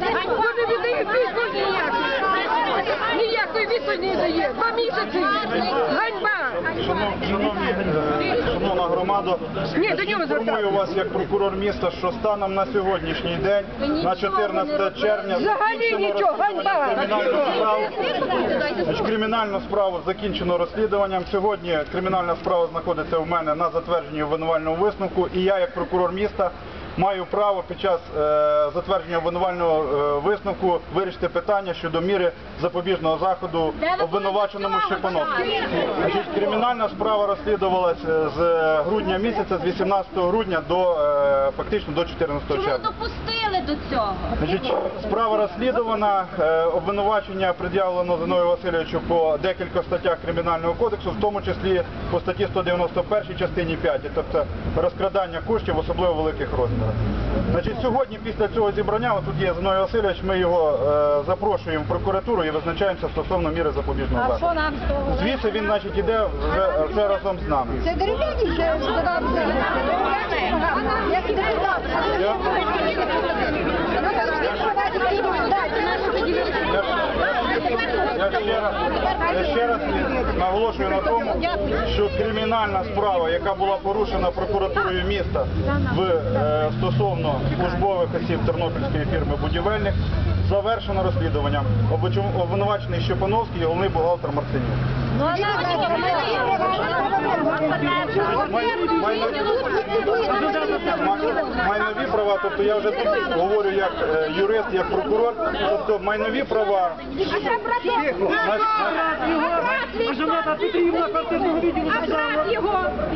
Вони не дають відповіді ніякої. Ніякої відповіді не дає. Два місяці. Ганьба. Шановні, шановна громада, Ні, до нього інформую звертатися. вас як прокурор міста, що станом на сьогоднішній день, на 14 червня, Взагалі закінчено нічого, розслідування ганьба. Значить, Кримінальну справу закінчено розслідуванням. Сьогодні кримінальна справа знаходиться у мене на затвердженні обвинувального висновку, і я, як прокурор міста, маю право під час е, затвердження обвинувального е, висновку вирішити питання щодо міри запобіжного заходу обвинуваченому Щепановському. Кримінальна справа розслідувалася з грудня місяця, з 18 грудня до е, фактично до 14 Чому допустили до цього? Значить, справа розслідувана, е, обвинувачення пред'явлено Зиною Васильовичу по декілька статтях Кримінального кодексу, в тому числі по статті 191 частині 5, тобто розкрадання коштів особливо великих розмірах. Значить, сьогодні після цього зібрання, тут є Зиновій Васильович, ми його е, запрошуємо в прокуратуру і визначаємося стосовно міри запобіжного А що заходу. нам з того? Звідси він, значить, іде вже, вже разом з нами. Це дерев'яні? Як депутат. Я- Я ще раз, я ще раз наголошую на тому, що кримінальна справа, яка була порушена прокуратурою міста в е, стосовно службових осіб Тернопільської фірми будівельник, завершено розслідуванням. Обвичу- Обвинувачений Щепановський, і головний бухгалтер Марцинюк. Ну, Майнові права, тобто я вже тут говорю як е, юрист, як прокурор, тобто майнові права. на-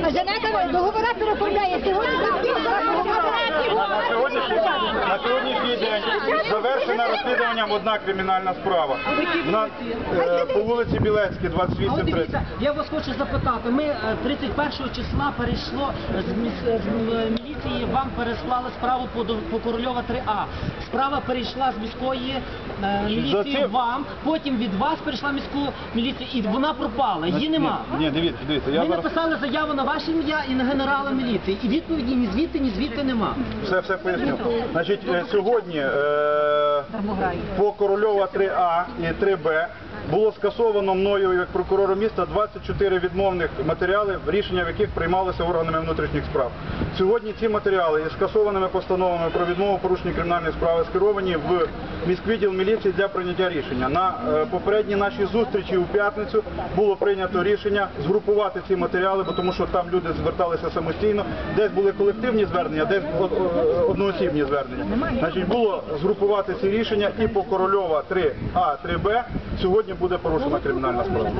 А Жанета договора переформляє сьогодні. На сьогоднішній, на сьогоднішній день завершена розслідуванням одна кримінальна справа. На, е, по вулиці Білецькій, А от 2830. дивіться, я вас хочу запитати. Ми е, 31 числа перейшло з, міс- з м- міліції, вам переслали справу по, до- по Корольова 3А. Справа перейшла з міської е, цим- вам, потім від вас перейшла в міську міліцію, і вона пропала, її нема. Ні, ні, дивіться, дивіться, я Ми зараз написали заяву на ваше ім'я і на генерала міліції, і відповіді ні звідти, ні звідти нема. все, все поясню. Значить, е, сьогодні е, по Корольова 3А і 3Б було скасовано мною як прокурором міста 24 відмовних матеріали, рішення в яких приймалися органами внутрішніх справ. Сьогодні ці матеріали із скасованими постановами про відмову порушення кримінальної справи скеровані в міськвідділ міліції для прийняття рішення. На е, попередній нашій зустрічі у п'ятницю було прийнято рішення згрупувати ці матеріали, бо тому що там люди зверталися самостійно. Десь були колективні звернення, десь одноосібні звернення. Значить, було згрупувати ці рішення і по Корольова 3А, 3Б сьогодні буде порушена кримінальна справа.